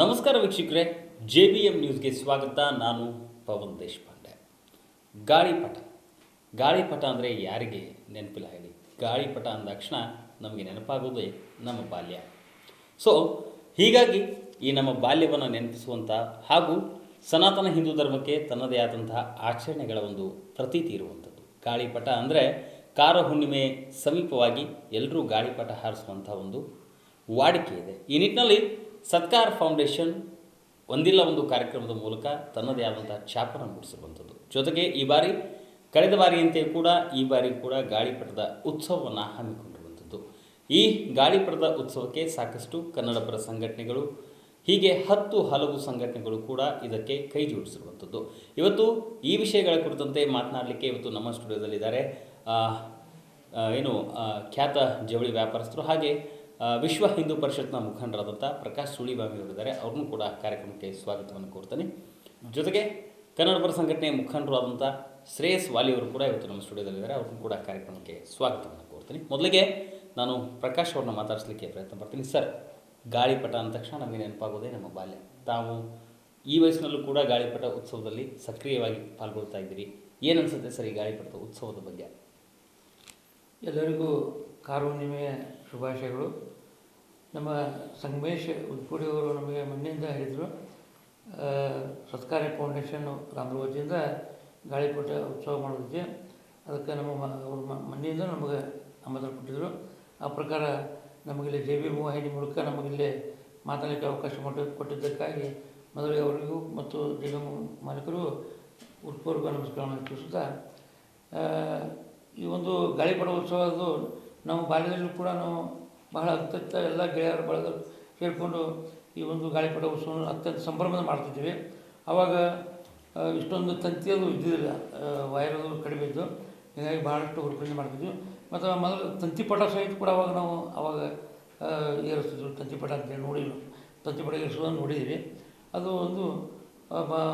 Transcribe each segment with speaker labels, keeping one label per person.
Speaker 1: ನಮಸ್ಕಾರ ವೀಕ್ಷಕರೇ J B M ನ್ಯೂಸ್ಗೆ ಸ್ವಾಗತ. ನಾನು ಪವನ್ ದೇಶಪಾಂಡೆ. ಗಾಳಿಪಟ. ಗಾಳಿಪಟ ಅಂದರೆ ಯಾರಿಗೆ ನೆನಪಿಲ್ಲ ಹೇಳಿ. ಗಾಳಿಪಟ ಅಂದ ತಕ್ಷಣ ನಮಗೆ ನೆನಪಾಗೋದೇ ನಮ್ಮ ಬಾಲ್ಯ. ಸೊ ಹೀಗಾಗಿ ಈ ನಮ್ಮ ಬಾಲ್ಯವನ್ನು ನೆನಪಿಸುವಂಥ ಹಾಗೂ ಸನಾತನ ಹಿಂದೂ ಧರ್ಮಕ್ಕೆ ತನ್ನದೇ ಆದಂತಹ ಆಚರಣೆಗಳ ಒಂದು ಪ್ರತೀತಿ ಇರುವಂಥದ್ದು. ಗಾಳಿಪಟ ಅಂದರೆ ಕಾರ ಹುಣ್ಣಿಮೆ ಸಮೀಪವಾಗಿ ಎಲ್ಲರೂ ಗಾಳಿಪಟ ಹಾರಿಸುವಂಥ ಒಂದು ವಾಡಿಕೆ ಇದೆ. ಈ ನಿಟ್ಟಿನಲ್ಲಿ ಸತ್ಕಾರ್ ಫೌಂಡೇಶನ್ ಒಂದಿಲ್ಲ ಒಂದು ಕಾರ್ಯಕ್ರಮದ ಮೂಲಕ ತನ್ನದೇ ಆದಂಥ ಛಾಪನ ಮೂಡಿಸಿರುವಂಥದ್ದು. ಜೊತೆಗೆ ಈ ಬಾರಿ, ಕಳೆದ ಬಾರಿಯಂತೆ ಕೂಡ ಈ ಬಾರಿ ಕೂಡ ಗಾಳಿಪಟದ ಉತ್ಸವವನ್ನು ಹಮ್ಮಿಕೊಂಡಿರುವಂಥದ್ದು. ಈ ಗಾಳಿಪಟದ ಉತ್ಸವಕ್ಕೆ ಸಾಕಷ್ಟು ಕನ್ನಡಪರ ಸಂಘಟನೆಗಳು, ಹೀಗೆ ಹತ್ತು ಹಲವು ಸಂಘಟನೆಗಳು ಕೂಡ ಇದಕ್ಕೆ ಕೈ ಜೋಡಿಸಿರುವಂಥದ್ದು. ಇವತ್ತು ಈ ವಿಷಯಗಳ ಕುರಿತಂತೆ ಮಾತನಾಡಲಿಕ್ಕೆ ಇವತ್ತು ನಮ್ಮ ಸ್ಟುಡಿಯೋದಲ್ಲಿದ್ದಾರೆ ಏನು ಖ್ಯಾತ ಜವಳಿ ವ್ಯಾಪಾರಸ್ಥರು ಹಾಗೆ ವಿಶ್ವ ಹಿಂದೂ ಪರಿಷತ್ನ ಮುಖಂಡರಾದಂಥ ಪ್ರಕಾಶ್ ಸುಳಿಬಾಮಿ ಅವರಿದ್ದಾರೆ. ಅವ್ರನ್ನೂ ಕೂಡ ಕಾರ್ಯಕ್ರಮಕ್ಕೆ ಸ್ವಾಗತವನ್ನು ಕೋರ್ತೇನೆ. ಜೊತೆಗೆ ಕನ್ನಡ ಪರ ಸಂಘಟನೆಯ ಮುಖಂಡರು ಆದಂಥ ಶ್ರೇಯಸ್ ವಾಲಿಯವರು ಕೂಡ ಇವತ್ತು ನಮ್ಮ ಸ್ಟುಡಿಯೋದಲ್ಲಿದ್ದಾರೆ ಅವ್ರನ್ನೂ ಕೂಡ ಕಾರ್ಯಕ್ರಮಕ್ಕೆ ಸ್ವಾಗತವನ್ನು ಕೋರ್ತೀನಿ. ಮೊದಲಿಗೆ ನಾನು ಪ್ರಕಾಶ್ ಅವ್ರನ್ನ ಮಾತಾಡಿಸ್ಲಿಕ್ಕೆ ಪ್ರಯತ್ನ ಪಡ್ತೀನಿ. ಸರ್ ಗಾಳಿಪಟ ಅಂದ ತಕ್ಷಣ ನಮಗೆ ನೆನಪಾಗೋದೇ ನಮ್ಮ ಬಾಲ್ಯ. ತಾವು ಈ ವಯಸ್ಸಿನಲ್ಲೂ ಕೂಡ ಗಾಳಿಪಟ ಉತ್ಸವದಲ್ಲಿ ಸಕ್ರಿಯವಾಗಿ ಪಾಲ್ಗೊಳ್ತಾ ಇದ್ದೀರಿ. ಏನು ಅನಿಸುತ್ತೆ ಸರ್ ಈ ಗಾಳಿಪಟದ ಉತ್ಸವದ ಬಗ್ಗೆ?
Speaker 2: ಎಲ್ಲರಿಗೂ ಕಾರು ಹುಣ್ಣಿಮೆಯ ಶುಭಾಶಯಗಳು. ನಮ್ಮ ಸಂಗಮೇಶ್ ಉದ್ಪುಡಿಯವರು ನಮಗೆ ಮೊನ್ನೆಯಿಂದ ಹೇಳಿದರು ಸತ್ಕಾರ್ಯ ಫೌಂಡೇಶನ್ ರಾಮರೋಜಿಯಿಂದ ಗಾಳಿಪಟ ಉತ್ಸವ ಮಾಡೋದಕ್ಕೆ. ಅದಕ್ಕೆ ನಮ್ಮ ಅವರು ಮೊನ್ನೆಯಿಂದ ನಮಗೆ ಆಮಂತ್ರಣ ಕೊಟ್ಟಿದ್ದರು ಆ ಪ್ರಕಾರ ನಮಗಿಲ್ಲಿ ಜೆ ಬಿ ಮೋಹಿನಿ ಮೂಲಕ ನಮಗಿಲ್ಲಿ ಮಾತಾಡಲಿಕ್ಕೆ ಅವಕಾಶ ಮಾಡಿ ಕೊಟ್ಟಿದ್ದಕ್ಕಾಗಿ ಮೊದಲಿಗೆ ಅವರಿಗೂ ಮತ್ತು ಜೆ ಬಿ ಮಾಲೀಕರು ಉತ್ಪೂರ್ವ ನಮಸ್ಕಾರವನ್ನು ತಿಳಿಸುತ್ತಾ ಈ ಒಂದು ಗಾಳಿಪಟ ಅದು ನಮ್ಮ ಬಾಲ್ಯದಲ್ಲೂ ಕೂಡ ನಾವು ಬಹಳ ಅತ್ಯಂತ ಎಲ್ಲ ಗೆಳೆಯರು ಬಳಗರು ಸೇರಿಕೊಂಡು ಈ ಒಂದು ಗಾಳಿಪಟ ಉತ್ಸವವನ್ನು ಅತ್ಯಂತ ಸಂಭ್ರಮದ ಮಾಡ್ತಿದ್ದೀವಿ. ಆವಾಗ ಇಷ್ಟೊಂದು ತಂತಿಯದು ಇದ್ದಿದ್ದಿಲ್ಲ. ವೈರದು ಕಡಿಮೆ ಇದ್ದು ಹೀಗಾಗಿ ಭಾಳಷ್ಟು ಹುಡುಕಣೆ ಮಾಡ್ತಿದ್ವಿ. ಮತ್ತು ಮೊದಲು ತಂತಿಪಟ ಸಹಿತ ಕೂಡ ಅವಾಗ ನಾವು ಅವಾಗ ಏರಿಸ್ತಿದ್ವಿ ತಂತಿಪಟ ಅಂತೇಳಿ ನೋಡಿ ತಂತಿಪಟ ಏರಿಸೋದನ್ನು ನೋಡಿದ್ದೀವಿ. ಅದು ಒಂದು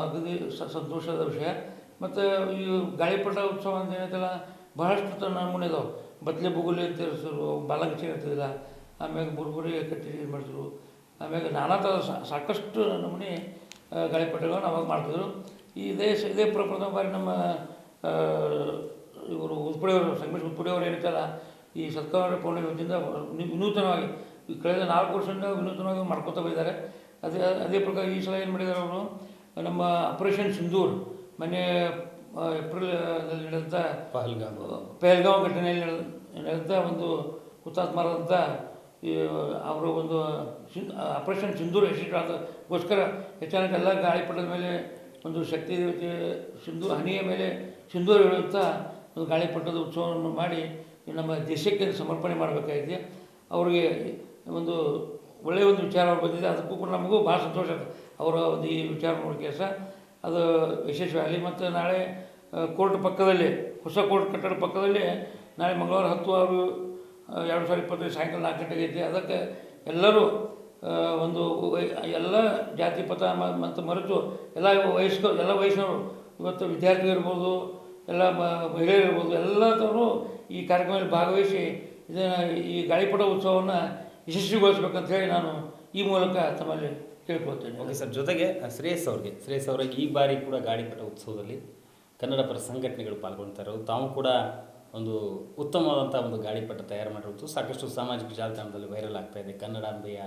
Speaker 2: ಅಗದಿ ಸಂತೋಷದ ವಿಷಯ. ಮತ್ತು ಈ ಗಾಳಿಪಟ ಉತ್ಸವ ಅಂತ ಏನೈತಲ್ಲ, ಬಹಳಷ್ಟು ನಮೂನೆ ಇದಾವೆ ಬತ್ಲೆ ಬುಗುಲಿ ಅಂತ ಇರಿಸಿದ್ರು ಇರ್ತಿದ್ದಿಲ್ಲ ಆಮ್ಯಾಗ ಬುರ್ಬುರಿ ಕಟ್ಟಿ ಇದು ಮಾಡ್ತಿದ್ರು ಆಮ್ಯಾಗ ನಾನಾ ಥರ ಸಾಕಷ್ಟು ನಮೂನೆ ಗಾಳಿಪಟಗಳನ್ನು ಅವಾಗ ಮಾಡ್ತಿದ್ರು. ಈ ಸ- ಇದೇ ಪ್ರಪ್ರಥಮ ಬಾರಿ ನಮ್ಮ ಇವರು ಉತ್ಪಡೆಯವರು ಸಂಗಮೇಶ್ ಉತ್ಪಡೆಯವರು ಏನಿರ್ತಾರ ಈ ಸತ್ಕಾರ ನಿ- ವಿನೂತನವಾಗಿ ಕಳೆದ ನಾಲ್ಕು ವರ್ಷದಿಂದ ವಿನೂತನವಾಗಿ ಮಾಡ್ಕೊತಾ ಬಂದಿದ್ದಾರೆ. ಅದೇ ಅದೇ ಪ್ರಕಾರ ಈ ಸಲ ಏನು ಮಾಡಿದ್ದಾರೆ ಅವರು? ನಮ್ಮ ಆಪರೇಷನ್ ಸಿಂಧೂರ್ ಮೊನ್ನೆ ಏಪ್ರಿಲ್ನಲ್ಲಿ ನಡೆದಂಥ
Speaker 1: ಪಹಲ್ಗಾಮ್.
Speaker 2: ಪೆಹಲ್ಗಾಂವ್ ಘಟನೆಯಲ್ಲಿ ನಡೆದ ನಡೆದಂಥ ಒಂದು ಹುತಾತ್ಮರಾದಂಥ ಈ ಅವರ ಒಂದು ಆಪ್ರೇಷನ್ ಆಪರೇಷನ್ ಸಿಂಧೂರ್ ಯಶಸ್ವಿಗೋಸ್ಕರ ಎಲ್ಲ ಗಾಳಿಪಟದ ಮೇಲೆ ಒಂದು ಶಕ್ತಿ ದೇವತೆ ಸಿಂಧು ಹನಿಯ ಮೇಲೆ ಸಿಂಧೂರು ಹೇಳುವಂಥ ಒಂದು ಗಾಳಿಪಟದ ಉತ್ಸವವನ್ನು ಮಾಡಿ ನಮ್ಮ ದೇಶಕ್ಕೆ ಸಮರ್ಪಣೆ ಮಾಡಬೇಕಾಗಿದೆ. ಅವರಿಗೆ ಒಂದು ಒಳ್ಳೆಯ ಒಂದು ವಿಚಾರ ಬಂದಿದೆ. ಅದಕ್ಕೂ ಕೂಡ ನಮಗೂ ಭಾಳ ಸಂತೋಷ ಆಗುತ್ತೆ. ಅವರ ಒಂದು ಈ ವಿಚಾರ ನೋಡೋ ಕೆಲಸ. ಅದು ವಿಶೇಷವಾಗಿ ಮತ್ತು ನಾಳೆ ಕೋರ್ಟ್ ಪಕ್ಕದಲ್ಲಿ, ಹೊಸ ಕೋರ್ಟ್ ಕಟ್ಟಡ ಪಕ್ಕದಲ್ಲಿ ನಾಳೆ ಮಂಗಳವಾರ ಹತ್ತು ಆರು ಎರಡು ಸಾವಿರದ ಇಪ್ಪತ್ತೈದು ಸಾಯಂಕಾಲ ನಾಲ್ಕು ಗಂಟೆಗೆ ಐತಿ. ಅದಕ್ಕೆ ಎಲ್ಲರೂ ಒಂದು ಎಲ್ಲ ಜಾತಿ ಪಥ ಮತ್ತು ಮರೆತು ಎಲ್ಲ ವಯಸ್ಕ, ಎಲ್ಲ ವಯಸ್ಸಿನವರು ಇವತ್ತು ವಿದ್ಯಾರ್ಥಿ ಇರ್ಬೋದು, ಎಲ್ಲ ಮಹಿಳೆಯರು ಇರ್ಬೋದು, ಎಲ್ಲದವರು ಈ ಕಾರ್ಯಕ್ರಮದಲ್ಲಿ ಭಾಗವಹಿಸಿ ಇದನ್ನು ಈ ಗಾಳಿಪಟ ಉತ್ಸವವನ್ನು ಯಶಸ್ವಿಗೊಳಿಸ್ಬೇಕಂತ ಹೇಳಿ ನಾನು ಈ ಮೂಲಕ ತಮ್ಮಲ್ಲಿ ಕೇಳ್ಕೊಳ್ತೇನೆ.
Speaker 1: ಓಕೆ ಸರ್ ಜೊತೆಗೆ ಶ್ರೇಯಸ್ ಅವ್ರಿಗೆ. ಶ್ರೇಯಸ್ ಅವರಿಗೆ ಈ ಬಾರಿ ಕೂಡ ಗಾಳಿಪಟ ಉತ್ಸವದಲ್ಲಿ ಕನ್ನಡ ಪರ ಸಂಘಟನೆಗಳು ಪಾಲ್ಗೊಳ್ತಾ ಇರೋದು ತಾವು ಕೂಡ ಒಂದು ಉತ್ತಮವಾದಂಥ ಒಂದು ಗಾಳಿಪಟ ತಯಾರು ಮಾಡಿರುವುದು ಸಾಕಷ್ಟು ಸಾಮಾಜಿಕ ಜಾಲತಾಣದಲ್ಲಿ ವೈರಲ್ ಆಗ್ತಾ ಇದೆ. ಕನ್ನಡಾಂಬೆಯ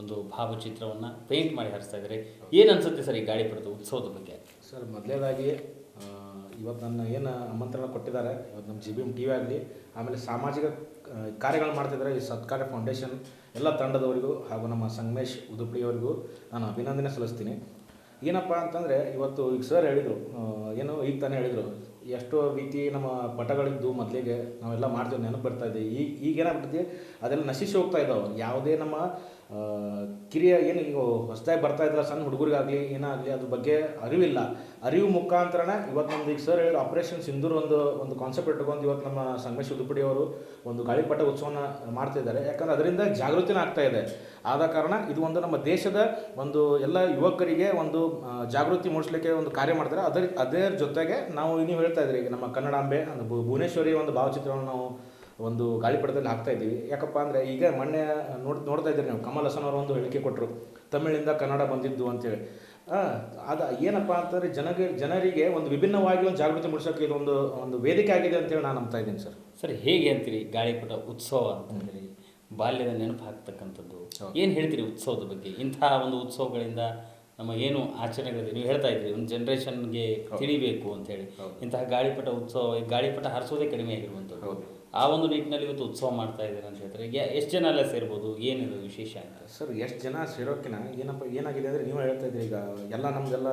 Speaker 1: ಒಂದು ಭಾವಚಿತ್ರವನ್ನು ಪೇಂಟ್ ಮಾಡಿ ಹರಿಸ್ತಾ ಇದ್ದಾರೆ. ಏನು ಅನಿಸುತ್ತೆ ಸರ್ ಈ ಗಾಳಿಪಟದ ಉತ್ಸವದ ಬಗ್ಗೆ?
Speaker 3: ಸರ್ ಮೊದಲೇದಾಗಿ ಇವತ್ತು ನನ್ನ ಏನು ಆಮಂತ್ರಣ ಕೊಟ್ಟಿದ್ದಾರೆ ಇವತ್ತು ನಮ್ಮ G B M T V ಆಗಲಿ, ಆಮೇಲೆ ಸಾಮಾಜಿಕ ಕಾರ್ಯಗಳು ಮಾಡ್ತಿದ್ದಾರೆ, ಈ ಸತ್ಕಾರ ಫೌಂಡೇಶನ್, ಎಲ್ಲ ತಂಡದವರಿಗೂ ಹಾಗೂ ನಮ್ಮ ಸಂಗಮೇಶ್ ಉದುಪಡಿಯವರಿಗೂ ನಾನು ಅಭಿನಂದನೆ ಸಲ್ಲಿಸ್ತೀನಿ. ಏನಪ್ಪ ಅಂತಂದರೆ, ಇವತ್ತು ಈಗ ಸರ್ ಹೇಳಿದರು ಏನು, ಈಗ ತಾನೇ ಹೇಳಿದರು ಎಷ್ಟೋ ರೀತಿ ನಮ್ಮ ಪಟಗಳಿದ್ದು ಮೊದಲಿಗೆ ನಾವೆಲ್ಲ ಮಾಡ್ತೀವಿ, ನೆನಪು ಇದೆ. ಈಗ ಈಗ ಏನಾಗ್ಬಿಟ್ಟಿದೆ, ಅದೆಲ್ಲ ನಶಿಸಿ ಹೋಗ್ತಾ ಇದ್ದಾವೆ ಯಾವುದೇ ನಮ್ಮ ಕಿರಿಯ ಏನು ಈಗ ಹೊಸದಾಗಿ ಬರ್ತಾ ಇದ್ದಲ್ಲ ಸಣ್ಣ ಹುಡುಗರಿಗಾಗಲಿ, ಏನಾಗಲಿ, ಅದ್ರ ಬಗ್ಗೆ ಅರಿವಿಲ್ಲ. ಅರಿವು ಮುಖಾಂತರನೇ ಇವತ್ತು ನಮ್ದು ಈಗ ಸರ್ ಹೇಳಿ ಆಪರೇಷನ್ ಸಿಂಧೂರ್ ಒಂದು ಒಂದು ಕಾನ್ಸೆಪ್ಟ್ ಇಟ್ಕೊಂಡು ಇವತ್ತು ನಮ್ಮ ಸಂಗಮೇಶ್ ಉದುಪಡಿ ಅವರು ಒಂದು ಗಾಳಿಪಟ ಉತ್ಸವನ ಮಾಡ್ತಿದ್ದಾರೆ ಯಾಕಂದ್ರೆ ಅದರಿಂದ ಜಾಗೃತಿನ ಆಗ್ತಾ ಇದೆ. ಆದ ಕಾರಣ ಇದು ಒಂದು ನಮ್ಮ ದೇಶದ ಒಂದು ಎಲ್ಲ ಯುವಕರಿಗೆ ಒಂದು ಜಾಗೃತಿ ಮೂಡಿಸ್ಲಿಕ್ಕೆ ಒಂದು ಕಾರ್ಯ ಮಾಡ್ತಾರೆ. ಅದರ ಅದರ ಜೊತೆಗೆ ನಾವು ನೀವು ಹೇಳ್ತಾ ಇದ್ರಿ ಈಗ ನಮ್ಮ ಕನ್ನಡಾಂಬೆ ಅಂದ್ರೆ ಭುವನೇಶ್ವರಿ ಒಂದು ಭಾವಚಿತ್ರವನ್ನು ನಾವು ಒಂದು ಗಾಳಿಪಟದಲ್ಲಿ ಹಾಕ್ತಾ ಇದ್ದೀವಿ. ಯಾಕಪ್ಪ ಅಂದರೆ ಈಗ ಮೊನ್ನೆ ನೋಡ್ ನೋಡ್ತಾ ಇದ್ದೀರಿ ನೀವು ಕಮಲ್ ಹಸನ್ ಅವರು ಒಂದು ಹೇಳಿಕೆ ಕೊಟ್ಟರು ತಮಿಳಿಂದ ಕನ್ನಡ ಬಂದಿದ್ದು ಅಂತೇಳಿ. ಅದು ಏನಪ್ಪ ಅಂತಂದರೆ ಜನಗೆ ಜನರಿಗೆ ಒಂದು ವಿಭಿನ್ನವಾಗಿ ಒಂದು ಜಾಗೃತಿ ಮೂಡಿಸೋಕೆ ಇದೊಂದು ಒಂದು ವೇದಿಕೆ ಆಗಿದೆ ಅಂತೇಳಿ ನಾನು ನಂಬ್ತಾ ಇದ್ದೀನಿ ಸರ್.
Speaker 1: ಸರ್ ಹೇಗೆ ಅಂತೀರಿ ಗಾಳಿಪಟ ಉತ್ಸವ ಅಂತಂದ್ರಿ ಬಾಲ್ಯದ ನೆನಪು ಹಾಕ್ತಕ್ಕಂಥದ್ದು? ಏನು ಹೇಳ್ತೀರಿ ಉತ್ಸವದ ಬಗ್ಗೆ? ಇಂತಹ ಒಂದು ಉತ್ಸವಗಳಿಂದ ನಮ್ಮ ಏನು ಆಚರಣೆಗಳಿದೆ ನೀವು ಹೇಳ್ತಾ ಇದ್ರಿ ಒಂದು ಜನ್ರೇಷನ್ಗೆ ತಿಳಿಬೇಕು ಅಂತೇಳಿ ಇಂತಹ ಗಾಳಿಪಟ ಉತ್ಸವ ಈ ಗಾಳಿಪಟ ಹಾರಿಸೋದೇ ಕಡಿಮೆ ಆಗಿರುವಂಥದ್ದು. ಆ ಒಂದು ನಿಟ್ಟಿನಲ್ಲಿ ಇವತ್ತು ಉತ್ಸವ ಮಾಡ್ತಾ ಇದ್ದಾರೆ ಅಂತ ಹೇಳ್ತಾರೆ. ಈಗ ಎಷ್ಟು ಜನ ಎಲ್ಲ ಸೇರ್ಬೋದು? ಏನಿದು ವಿಶೇಷ ಅಂತ?
Speaker 3: ಸರ್ ಎಷ್ಟು ಜನ ಸೇರೋಕ್ಕಿನ ಏನಪ್ಪ ಏನಾಗಿದೆ ಅಂದರೆ ನೀವು ಹೇಳ್ತಾ ಇದ್ರಿ ಈಗ ಎಲ್ಲ ನಮ್ದೆಲ್ಲ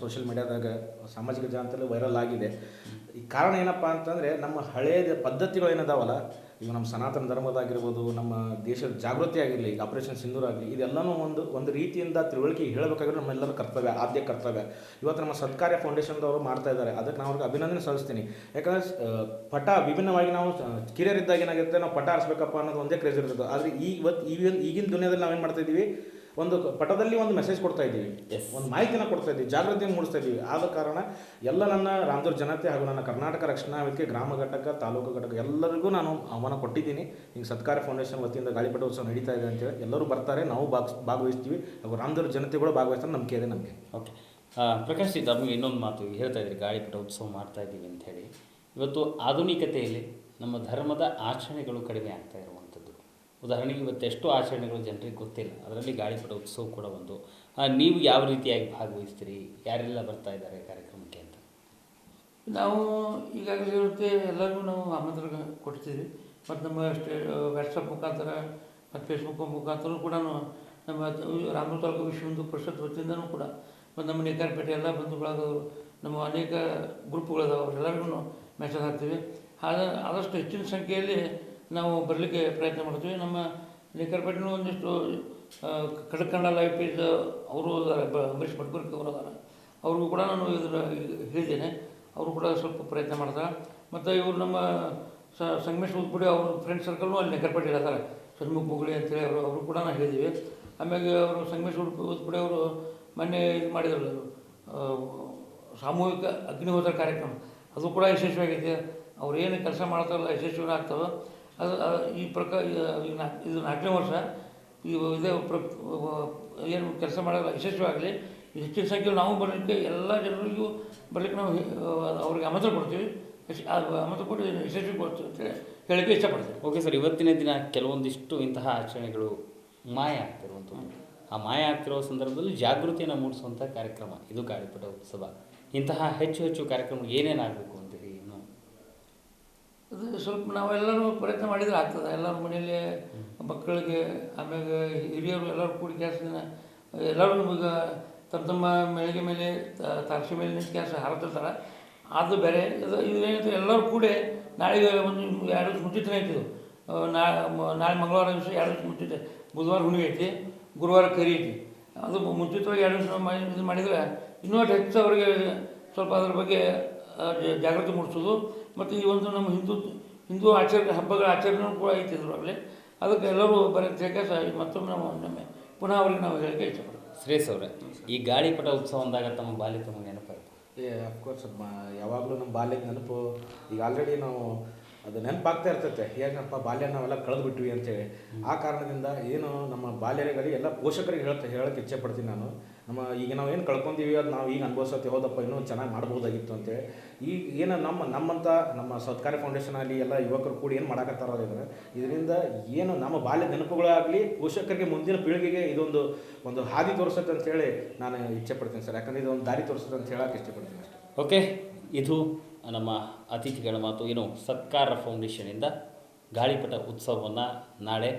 Speaker 3: ಸೋಷಿಯಲ್ ಮೀಡಿಯಾದಾಗ ಸಾಮಾಜಿಕ ಜಾಲತಾಣದಲ್ಲಿ ವೈರಲ್ ಆಗಿದೆ. ಈ ಕಾರಣ ಏನಪ್ಪ ಅಂತಂದರೆ ನಮ್ಮ ಹಳೆಯ ಪದ್ಧತಿಗಳು ಏನದಾವಲ್ಲ ಈಗ ನಮ್ಮ ಸನಾತನ ಧರ್ಮದಾಗಿರ್ಬೋದು, ನಮ್ಮ ದೇಶದ ಜಾಗೃತಿ ಆಗಿರಲಿ, ಈಗ ಆಪರೇಷನ್ ಸಿಂಧೂರ್ ಆಗಲಿ, ಇದೆಲ್ಲನೂ ಒಂದು ಒಂದು ರೀತಿಯಿಂದ ತಿಳುವಳಿಕೆ ಹೇಳಬೇಕಾದ್ರೆ ನಮ್ಮೆಲ್ಲರ ಕರ್ತವ್ಯ, ಆದ್ಯ ಕರ್ತವ್ಯ. ಇವತ್ತು ನಮ್ಮ ಸತ್ಕಾರ್ಯ ಫೌಂಡೇಶನ್ದವರು ಮಾಡ್ತಾ ಇದ್ದಾರೆ. ಅದಕ್ಕೆ ನಾವು ಅವ್ರಿಗೆ ಅಭಿನಂದನೆ ಸಲ್ಲಿಸ್ತೀನಿ. ಯಾಕಂದರೆ ಪಟ ವಿಭಿನ್ನವಾಗಿ ನಾವು ಕಿರಿಯರಿದ್ದಾಗ ಏನಾಗುತ್ತೆ, ನಾವು ಪಟ ಆರಿಸ್ಬೇಕಪ್ಪ ಅನ್ನೋದು ಒಂದೇ ಕ್ರೇಜ್ ಇರ್ತದೆ. ಆದರೆ ಈ ಇವತ್ತು ಈಗಿನ ಈಗಿನ ದುನಿಯಾದಲ್ಲಿ ನಾವೇನು ಮಾಡ್ತಾ ಇದ್ದೀವಿ? ಒಂದು ಪಟದಲ್ಲಿ ಒಂದು ಮೆಸೇಜ್ ಕೊಡ್ತಾ ಇದ್ದೀವಿ. ಒಂದು ಮಾಹಿತಿನ ಕೊಡ್ತಾ ಇದ್ದೀವಿ. ಜಾಗೃತಿ ಮೂಡಿಸ್ತಾ ಇದ್ದೀವಿ. ಆದ ಕಾರಣ ಎಲ್ಲ ನನ್ನ ರಾಮದುರ್ಗ ಜನತೆ ಹಾಗೂ ನನ್ನ ಕರ್ನಾಟಕ ರಕ್ಷಣಾ ವೇದಿಕೆ ಗ್ರಾಮ ಘಟಕ ತಾಲೂಕು ಘಟಕ ಎಲ್ಲರಿಗೂ ನಾನು ಆಹ್ವಾನ ಕೊಟ್ಟಿದ್ದೀನಿ. ಹಿಂಗೆ ಸತ್ಕಾರ ಫೌಂಡೇಶನ್ ವತಿಯಿಂದ ಗಾಳಿಪಟ ಉತ್ಸವ ನಡೀತಾ ಇದೆ ಅಂತೇಳಿ ಎಲ್ಲರೂ ಬರ್ತಾರೆ. ನಾವು ಭಾಗ ಭಾಗವಹಿಸ್ತೀವಿ. ಹಾಗೂ ರಾಮದುರ್ಗ ಜನತೆ ಕೂಡ ಭಾಗವಹಿಸ್ತಾರೆ. ನಂಬಿಕೆ ಇದೆ ನಮಗೆ.
Speaker 1: ಓಕೆ ಪ್ರಕಾಶ್ ಜಿ ತಮಗೆ ಇನ್ನೊಂದು ಮಾತು ಹೇಳ್ತಾ ಇದ್ದೀರಿ. ಗಾಳಿಪಟ ಉತ್ಸವ ಮಾಡ್ತಾ ಇದ್ದೀವಿ ಅಂತ ಹೇಳಿ. ಇವತ್ತು ಆಧುನಿಕತೆಯಲ್ಲಿ ನಮ್ಮ ಧರ್ಮದ ಆಚರಣೆಗಳು ಕಡಿಮೆ ಆಗ್ತಾ ಇರುವಂಥದ್ದು. ಉದಾಹರಣೆಗೆ ಇವತ್ತು ಎಷ್ಟೋ ಆಚರಣೆಗಳು ಜನರಿಗೆ ಗೊತ್ತಿಲ್ಲ. ಅದರಲ್ಲಿ ಗಾಳಿಪಟ ಉತ್ಸವ ಕೂಡ ಒಂದು. ನೀವು ಯಾವ ರೀತಿಯಾಗಿ ಭಾಗವಹಿಸ್ತೀರಿ? ಯಾರೆಲ್ಲ ಬರ್ತಾ ಇದ್ದಾರೆ ಕಾರ್ಯಕ್ರಮಕ್ಕೆ ಅಂತ?
Speaker 2: ನಾವು ಈಗಾಗಲೇ ಇರುತ್ತೆ ಎಲ್ಲರಿಗೂ ನಾವು ಆಮಂತ್ರಣ ಕೊಡ್ತೀವಿ. ಮತ್ತು ನಮ್ಮ ಸ್ಟೇ ವಾಟ್ಸಪ್ ಮುಖಾಂತರ ಮತ್ತು ಫೇಸ್ಬುಕ್ ಮುಖಾಂತರ ಕೂಡ ನಮ್ಮ ರಾಮನ ತಾಲೂಕು ವಿಶ್ವ ಒಂದು ಪರಿಷತ್ ವತಿಯಿಂದನೂ ಕೂಡ ಮತ್ತು ನಮ್ಮ ನೇಕಾರಪೇಟೆ ಎಲ್ಲ ಬಂಧುಗಳಾದವರು, ನಮ್ಮ ಅನೇಕ ಗ್ರೂಪ್ಗಳಾದವರು ಅವರೆಲ್ಲರಿಗೂ ಮೆಸೇಜ್ ಹಾಕ್ತೀವಿ. ಆದ, ಆದಷ್ಟು ಹೆಚ್ಚಿನ ಸಂಖ್ಯೆಯಲ್ಲಿ ನಾವು ಬರಲಿಕ್ಕೆ ಪ್ರಯತ್ನ ಮಾಡ್ತೀವಿ. ನಮ್ಮ ನೇಕಾರಪೇಟೆನೂ ಒಂದಿಷ್ಟು ಕನ್ನಡ ಲೈವ್ ಪೇಜ್ ಅವರು ಅದಾರೆ ಅಂಬರೀಷ್ ಭಟ್ಕುರ್ಕಿ ಅವರು ಅದಾರೆ ಅವ್ರಿಗೂ ಕೂಡ ನಾನು ಇದನ್ನು ಹೇಳಿದ್ದೇನೆ ಅವರು ಕೂಡ ಸ್ವಲ್ಪ ಪ್ರಯತ್ನ ಮಾಡ್ತಾರೆ. ಮತ್ತು ಇವರು ನಮ್ಮ ಸಂಗಮೇಶ್ ಉದ್ಪುಡಿ ಅವ್ರ ಫ್ರೆಂಡ್ ಸರ್ಕಲ್ನು ಅಲ್ಲಿ ನೆಕರ್ಪಟ್ಟಿ ಇರ್ತಾರೆ. ಸಣ್ಮುಖ ಬುಗುಳಿ ಅಂತೇಳಿ ಅವರು ಅವರು ಕೂಡ ನಾವು ಹೇಳಿದ್ದೀವಿ. ಆಮೇಲೆ ಅವರು ಸಂಗಮೇಶ್ ಉದ್ಪುಡಿ ಅವರು ಮೊನ್ನೆ ಇದು ಮಾಡಿದ್ರು ಸಾಮೂಹಿಕ ಅಗ್ನಿಹೋತ್ರ ಕಾರ್ಯಕ್ರಮ. ಅದು ಕೂಡ ಯಶಸ್ವಿಯಾಗೈತೆ. ಅವ್ರು ಏನು ಕೆಲಸ ಮಾಡ್ತಾರಲ್ಲ ಯಶಸ್ವಿನ ಅದು ಈ ಪ್ರಕಾರ ಇದು ನಾಲ್ಕನೇ ವರ್ಷ, ಈ ಇದೇ ಪ್ರ ಏನು ಕೆಲಸ ಮಾಡೋಲ್ಲ ಯಶಸ್ವಿ ಆಗಲಿ ಹೆಚ್ಚಿನ ಸಂಖ್ಯೆಯಲ್ಲಿ ನಾವು ಬರಲಿಕ್ಕೆ ಎಲ್ಲ ಜನರಿಗೂ ಬರಲಿಕ್ಕೆ ನಾವು ಅವ್ರಿಗೆ ಆಮಂತ್ರ ಕೊಡ್ತೀವಿ. ಆಮಂತ್ರ ಕೊಟ್ಟು ಯಶಸ್ವಿ ಕೊಡ್ತೀವಿ ಅಂತೇಳಿ ಹೇಳಕ್ಕೆ ಇಷ್ಟಪಡ್ತೀವಿ
Speaker 1: ಓಕೆ ಸರ್, ಇವತ್ತಿನ ದಿನ ಕೆಲವೊಂದಿಷ್ಟು ಇಂತಹ ಆಚರಣೆಗಳು ಮಾಯ ಆಗ್ತಿರುವಂಥದ್ದು. ಆ ಮಾಯ ಆಗ್ತಿರೋ ಸಂದರ್ಭದಲ್ಲಿ ಜಾಗೃತಿಯನ್ನು ಮೂಡಿಸುವಂಥ ಕಾರ್ಯಕ್ರಮ, ಇದು ಗಾಳಿಪಟ ಉತ್ಸವ. ಇಂತಹ ಹೆಚ್ಚು ಹೆಚ್ಚು ಕಾರ್ಯಕ್ರಮ ಏನೇನಾಗಬೇಕು
Speaker 2: ಅದು ಸ್ವಲ್ಪ ನಾವೆಲ್ಲರೂ ಪ್ರಯತ್ನ ಮಾಡಿದರೆ ಆಗ್ತದೆ. ಎಲ್ಲರ ಮನೆಯಲ್ಲಿ ಮಕ್ಕಳಿಗೆ, ಆಮ್ಯಾಗ ಹಿರಿಯರು ಎಲ್ಲರೂ ಕೂಡಿ ಕೆಲಸ ಎಲ್ಲರೂ ನಮಗೆ ತಮ್ಮ ತಮ್ಮ ಮೆಳಿಗೆ ಮೇಲೆ ತಾರಸಿ ಮೇಲೆ ನಿಂತು ಕೆಲಸ ಹಾರತಿರ್ತಾರೆ. ಅದು ಬೇರೆ, ಇದು ಇದೇನೈತೆ, ಎಲ್ಲರೂ ಕೂಡಿ ನಾಳೆಗೆ ಒಂದು ಎರಡು ದಿವಸ ಮುಂಚಿತನೇ ಐತಿ ನಾಳೆ ಮಂಗಳವಾರ ದಿವಸ ಎರಡು ದಿವಸ ಮುಂಚಿತ ಬುಧವಾರ ಹುಣ್ಣಿಮೆ ಐತಿ, ಗುರುವಾರ ಕರಿ ಐತಿ. ಅದು ಮುಂಚಿತವಾಗಿ ಎರಡು ದಿವಸ ಮಾಡಿ, ಇದು ಮಾಡಿದರೆ ಇನ್ನೂ ಹೆಚ್ಚು ಅವರಿಗೆ ಸ್ವಲ್ಪ ಅದ್ರ ಬಗ್ಗೆ ಜಾಗೃತಿ ಮೂಡಿಸೋದು. ಮತ್ತು ಈ ಒಂದು ನಮ್ಮ ಹಿಂದೂ ಹಿಂದೂ ಆಚರಣೆ ಹಬ್ಬಗಳ ಆಚರಣೆ ಕೂಡ ಐತಿ ಇದರೊಳಗೆ ಅದಕ್ಕೆ ಎಲ್ಲರೂ ಬರೋದು ಸಹ ಮತ್ತೊಮ್ಮೆ ನಾವು ಒಮ್ಮೆ ಪುನಃ ಅವ್ರಿಗೆ ನಾವು ಹೇಳಕ್ಕೆ ಇಷ್ಟಪಡ್ತೀವಿ.
Speaker 1: ಶ್ರೇಯಸ್ ಅವರೇ ಈ ಗಾಳಿಪಟ ಉತ್ಸವ ಅಂದಾಗ ತಮ್ಮ ಬಾಲ್ಯ ತುಂಬ ನೆನಪಾಯಿತು
Speaker 3: ಏ ಅಫ್ಕೋರ್ಸ್ ಯಾವಾಗಲೂ ನಮ್ಮ ಬಾಲ್ಯದ ನೆನಪು ಈಗ ಆಲ್ರೆಡಿ ನಾವು ಅದು ನೆನಪಾಗ್ತಾ ಇರ್ತೈತೆ. ಹೇಗಪ್ಪ ಬಾಲ್ಯ ನಾವೆಲ್ಲ ಕಳೆದು ಬಿಟ್ವಿ ಅಂತೇಳಿ. ಆ ಕಾರಣದಿಂದ ಏನು ನಮ್ಮ ಬಾಲ್ಯಗಳಿಗೆ ಎಲ್ಲ ಪೋಷಕರಿಗೆ ಹೇಳ್ತಾ ಹೇಳಕ್ಕೆ ಇಚ್ಛೆ ಪಡ್ತೀನಿ ನಾನು. ನಮ್ಮ ಈಗ ನಾವು ಏನು ಕಳ್ಕೊಂತೀವಿ, ಅದು ನಾವು ಈಗ ಅನುಭವಿಸೋತಿ ಹೋದಪ್ಪ ಇನ್ನೂ ಚೆನ್ನಾಗಿ ಮಾಡ್ಬೋದಾಗಿತ್ತು ಅಂತೇಳಿ. ಈಗ ಏನು ನಮ್ಮ ನಮ್ಮಂಥ ನಮ್ಮ ಸತ್ಕಾರಿ ಫೌಂಡೇಶನ್ ಆಗಲಿ ಎಲ್ಲ ಯುವಕರು ಕೂಡಿ ಏನು ಮಾಡಕತ್ತಾರ ಇದ್ರೆ ಇದರಿಂದ ಏನು ನಮ್ಮ ಬಾಲ್ಯ ನೆನಪುಗಳಾಗಲಿ ಪೋಷಕರಿಗೆ ಮುಂದಿನ ಪೀಳಿಗೆಗೆ ಇದೊಂದು, ಒಂದು ಹಾದಿ ತೋರಿಸುತ್ತೆ ಅಂತೇಳಿ ನಾನು ಇಚ್ಛೆ ಪಡ್ತೀನಿ ಸರ್. ಯಾಕಂದ್ರೆ ಇದೊಂದು ದಾರಿ ತೋರಿಸುತ್ತೆ ಅಂತ ಹೇಳಕ್ಕೆ ಇಷ್ಟಪಡ್ತೀನಿ ಅಷ್ಟೇ.
Speaker 1: ಓಕೆ, ಇದು ನಮ್ಮ ಅತಿಥಿಗಳ ಮಾತು. ಏನು ಸತ್ಕಾರ ಫೌಂಡೇಶನಿಂದ ಗಾಳಿಪಟ ಉತ್ಸವವನ್ನು ನಾಳೆ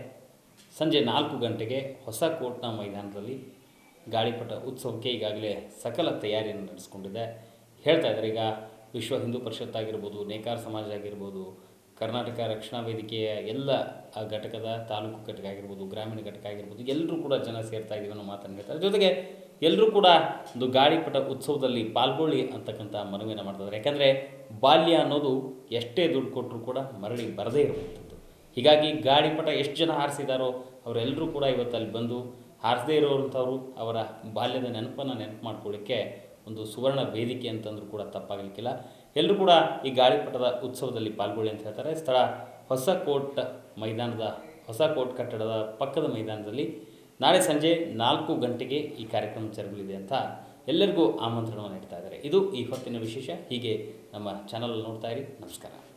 Speaker 1: ಸಂಜೆ ನಾಲ್ಕು ಗಂಟೆಗೆ ಹೊಸಕೋಟ್ನ ಮೈದಾನದಲ್ಲಿ ಗಾಳಿಪಟ ಉತ್ಸವಕ್ಕೆ ಈಗಾಗಲೇ ಸಕಲ ತಯಾರಿಯನ್ನು ನಡೆಸ್ಕೊಂಡಿದೆ. ಹೇಳ್ತಾ ಇದ್ದಾರೆ, ಈಗ ವಿಶ್ವ ಹಿಂದೂ ಪರಿಷತ್ ಆಗಿರ್ಬೋದು, ನೇಕಾರ ಸಮಾಜ ಆಗಿರ್ಬೋದು, ಕರ್ನಾಟಕ ರಕ್ಷಣಾ ವೇದಿಕೆಯ ಎಲ್ಲ ಆ ಘಟಕದ ತಾಲೂಕು ಘಟಕ ಆಗಿರ್ಬೋದು, ಗ್ರಾಮೀಣ ಘಟಕ ಆಗಿರ್ಬೋದು, ಎಲ್ಲರೂ ಕೂಡ ಜನ ಸೇರ್ತಾ ಇದ್ದೀವಿ ಅನ್ನೋ ಮಾತನ್ನು ಹೇಳ್ತಾರೆ ಜೊತೆಗೆ ಎಲ್ಲರೂ ಕೂಡ ಒಂದು ಗಾಳಿಪಟ ಉತ್ಸವದಲ್ಲಿ ಪಾಲ್ಗೊಳ್ಳಿ ಅಂತಕ್ಕಂಥ ಮನವಿಯನ್ನು ಮಾಡ್ತಿದ್ದಾರೆ ಯಾಕಂದರೆ ಬಾಲ್ಯ ಅನ್ನೋದು ಎಷ್ಟೇ ದುಡ್ಡು ಕೊಟ್ಟರೂ ಕೂಡ ಮರಳಿ ಬರದೇ ಇರುವಂಥದ್ದು. ಹೀಗಾಗಿ ಗಾಳಿಪಟ ಎಷ್ಟು ಜನ ಹಾರಿಸಿದಾರೋ ಅವರೆಲ್ಲರೂ ಕೂಡ ಇವತ್ತು ಅಲ್ಲಿ ಬಂದು ಹಾರಿಸದೇ ಇರೋವಂಥವ್ರು ಅವರ ಬಾಲ್ಯದ ನೆನಪನ್ನು ನೆನಪು ಮಾಡ್ಕೊಳ್ಳಿಕ್ಕೆ ಒಂದು ಸುವರ್ಣ ವೇದಿಕೆ ಅಂತಂದ್ರೂ ಕೂಡ ತಪ್ಪಾಗಲಿಕ್ಕಿಲ್ಲ. ಎಲ್ಲರೂ ಕೂಡ ಈ ಗಾಳಿಪಟದ ಉತ್ಸವದಲ್ಲಿ ಪಾಲ್ಗೊಳ್ಳಿ ಅಂತ ಹೇಳ್ತಾರೆ. ಸ್ಥಳ ಹೊಸ ಕೋರ್ಟ್ ಮೈದಾನದ, ಹೊಸ ಕೋರ್ಟ್ ಕಟ್ಟಡದ ಪಕ್ಕದ ಮೈದಾನದಲ್ಲಿ ನಾಳೆ ಸಂಜೆ ನಾಲ್ಕು ಗಂಟೆಗೆ ಈ ಕಾರ್ಯಕ್ರಮ ಜರುಗಲಿದೆ ಅಂತ ಎಲ್ಲರಿಗೂ ಆಮಂತ್ರಣವನ್ನು ನೀಡ್ತಾ ಇದ್ದಾರೆ. ಇದು ಈ ಹೊತ್ತಿನ ವಿಶೇಷ. ಹೀಗೆ ನಮ್ಮ ಚಾನಲ್ ನೋಡ್ತಾ ಇರಿ. ನಮಸ್ಕಾರ.